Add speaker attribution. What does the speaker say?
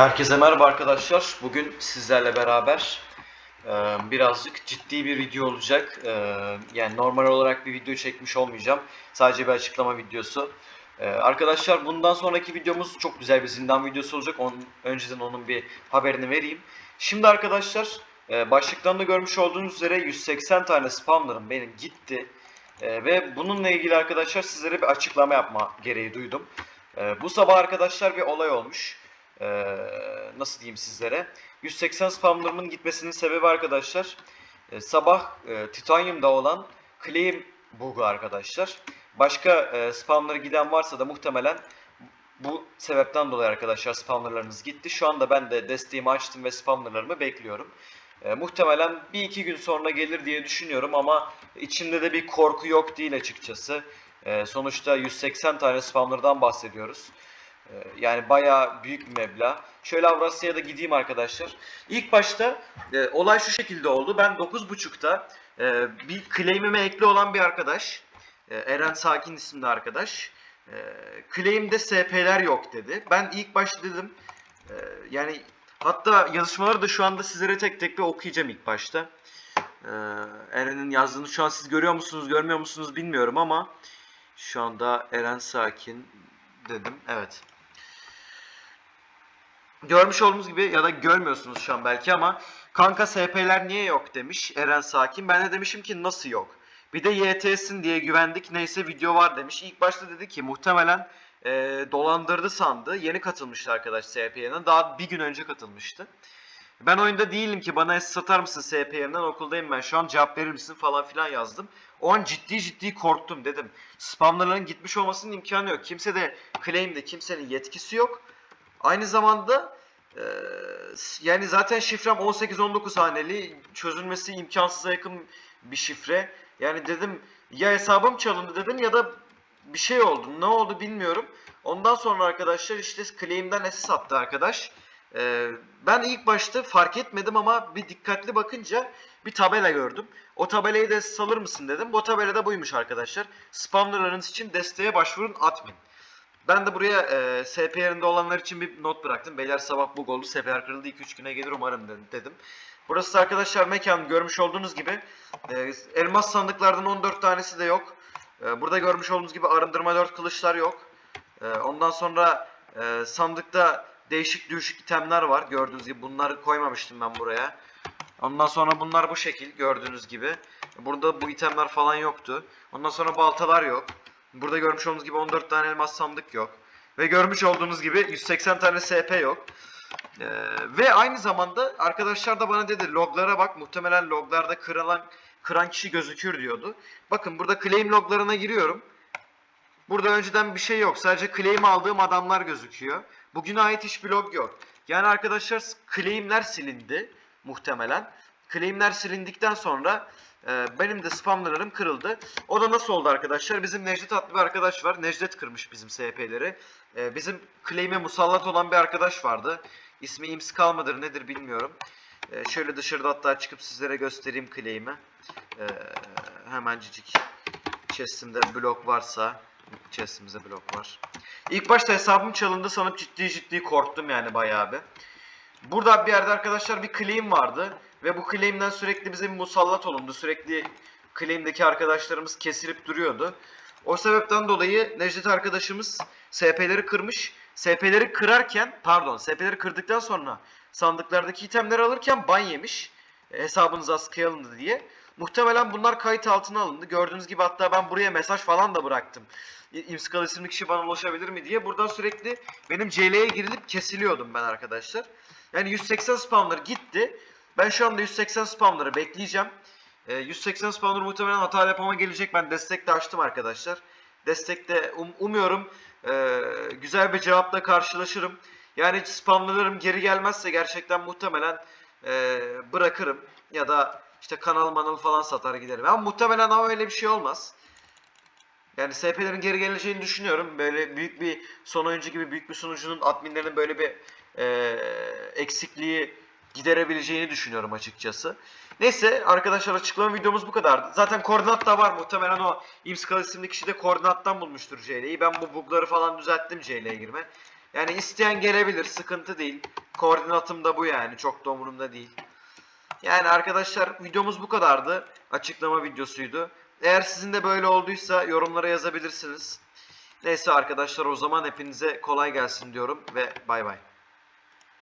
Speaker 1: Herkese merhaba arkadaşlar. Bugün sizlerle beraber e, birazcık ciddi bir video olacak. E, yani normal olarak bir video çekmiş olmayacağım. Sadece bir açıklama videosu. E, arkadaşlar bundan sonraki videomuz çok güzel bir zindan videosu olacak. Onun, önceden onun bir haberini vereyim. Şimdi arkadaşlar e, başlıktan da görmüş olduğunuz üzere 180 tane spamlarım benim gitti. E, ve bununla ilgili arkadaşlar sizlere bir açıklama yapma gereği duydum. E, bu sabah arkadaşlar bir olay olmuş. Ee, nasıl diyeyim sizlere 180 spamlarımın gitmesinin sebebi arkadaşlar e, sabah e, titanyumda olan claim bug'u arkadaşlar. Başka e, spamları giden varsa da muhtemelen bu sebepten dolayı arkadaşlar spamlarınız gitti. Şu anda ben de desteğimi açtım ve spamlarımı bekliyorum. E, muhtemelen bir iki gün sonra gelir diye düşünüyorum ama içimde de bir korku yok değil açıkçası. E, sonuçta 180 tane spamlardan bahsediyoruz. Ee, Yani bayağı büyük bir meblağ. Şöyle Avrasya'ya da gideyim arkadaşlar. İlk başta e, olay şu şekilde oldu. Ben 9.30'da e, bir claim'ime ekli olan bir arkadaş, e, Eren Sakin isimli arkadaş, e, claim'de SP'ler yok dedi. Ben ilk başta dedim, e, yani hatta yazışmaları da şu anda sizlere tek tek bir okuyacağım ilk başta. E, Eren'in yazdığını şu an siz görüyor musunuz, görmüyor musunuz bilmiyorum ama şu anda Eren Sakin dedim. Evet. Görmüş olduğunuz gibi ya da görmüyorsunuz şu an belki ama kanka SP'ler niye yok demiş Eren Sakin. Ben de demişim ki nasıl yok? Bir de YTS'in diye güvendik neyse video var demiş. İlk başta dedi ki muhtemelen e, dolandırdı sandı. Yeni katılmıştı arkadaş SP'ye. Daha bir gün önce katılmıştı. Ben oyunda değilim ki bana satar mısın SP'yemden okuldayım ben şu an cevap verir misin falan filan yazdım. O an ciddi ciddi korktum dedim. Spamlarların gitmiş olmasının imkanı yok. Kimse de claim'de kimsenin yetkisi yok. Aynı zamanda e, yani zaten şifrem 18-19 haneli çözülmesi imkansıza yakın bir şifre. Yani dedim ya hesabım çalındı dedim ya da bir şey oldu. Ne oldu bilmiyorum. Ondan sonra arkadaşlar işte claim'den SS attı arkadaş. E, ben ilk başta fark etmedim ama bir dikkatli bakınca bir tabela gördüm. O tabelayı da salır mısın dedim. Bu tabela da buymuş arkadaşlar. Spamlarınız için desteğe başvurun admin. Ben de buraya e, SP yerinde olanlar için bir not bıraktım. Beyler sabah bug oldu. SPR kırıldı. 2-3 güne gelir umarım dedim. Burası da arkadaşlar mekan görmüş olduğunuz gibi. E, elmas sandıklardan 14 tanesi de yok. E, burada görmüş olduğunuz gibi arındırma 4 kılıçlar yok. E, ondan sonra e, sandıkta değişik düşük itemler var. Gördüğünüz gibi bunları koymamıştım ben buraya. Ondan sonra bunlar bu şekil gördüğünüz gibi. Burada bu itemler falan yoktu. Ondan sonra baltalar yok. Burada görmüş olduğunuz gibi 14 tane elmas sandık yok. Ve görmüş olduğunuz gibi 180 tane SP yok. Ee, ve aynı zamanda arkadaşlar da bana dedi loglara bak muhtemelen loglarda kırılan kıran kişi gözükür diyordu. Bakın burada claim loglarına giriyorum. Burada önceden bir şey yok. Sadece claim aldığım adamlar gözüküyor. Bugüne ait hiçbir log yok. Yani arkadaşlar claimler silindi muhtemelen. Claimler silindikten sonra e, benim de spamlarım kırıldı. O da nasıl oldu arkadaşlar? Bizim Necdet adlı bir arkadaş var. Necdet kırmış bizim SP'leri. E, bizim claim'e musallat olan bir arkadaş vardı. İsmi İmskal mıdır nedir bilmiyorum. E, şöyle dışarıda hatta çıkıp sizlere göstereyim claim'i. E, hemencik chest'imde blok varsa chest'imizde blok var. İlk başta hesabım çalındı sanıp ciddi ciddi korktum yani bayağı bir. Burada bir yerde arkadaşlar bir claim vardı. Ve bu claim'den sürekli bize musallat olundu. Sürekli claim'deki arkadaşlarımız kesilip duruyordu. O sebepten dolayı Necdet arkadaşımız SP'leri kırmış. SP'leri kırarken, pardon SP'leri kırdıktan sonra sandıklardaki itemleri alırken ban yemiş. E, Hesabınız askıya alındı diye. Muhtemelen bunlar kayıt altına alındı. Gördüğünüz gibi hatta ben buraya mesaj falan da bıraktım. İmskal isimli kişi bana ulaşabilir mi diye. Buradan sürekli benim CL'ye girilip kesiliyordum ben arkadaşlar. Yani 180 spamlar gitti. Ben şu anda 180 spamları bekleyeceğim. Ee, 180 spamlar muhtemelen hata yapama gelecek. Ben destekte açtım arkadaşlar. Destekte um- umuyorum e, güzel bir cevapla karşılaşırım. Yani spamlarım geri gelmezse gerçekten muhtemelen e, bırakırım. Ya da işte kanal manal falan satar giderim. Ama muhtemelen ama öyle bir şey olmaz. Yani SP'lerin geri geleceğini düşünüyorum. Böyle büyük bir son oyuncu gibi büyük bir sunucunun adminlerinin böyle bir e, eksikliği giderebileceğini düşünüyorum açıkçası. Neyse arkadaşlar açıklama videomuz bu kadar. Zaten koordinat da var. Muhtemelen o İmskal isimli kişi de koordinattan bulmuştur CL'yi. Ben bu bugları falan düzelttim CL'ye girme. Yani isteyen gelebilir. Sıkıntı değil. Koordinatım da bu yani. Çok da umurumda değil. Yani arkadaşlar videomuz bu kadardı. Açıklama videosuydu. Eğer sizin de böyle olduysa yorumlara yazabilirsiniz. Neyse arkadaşlar o zaman hepinize kolay gelsin diyorum ve bay bay.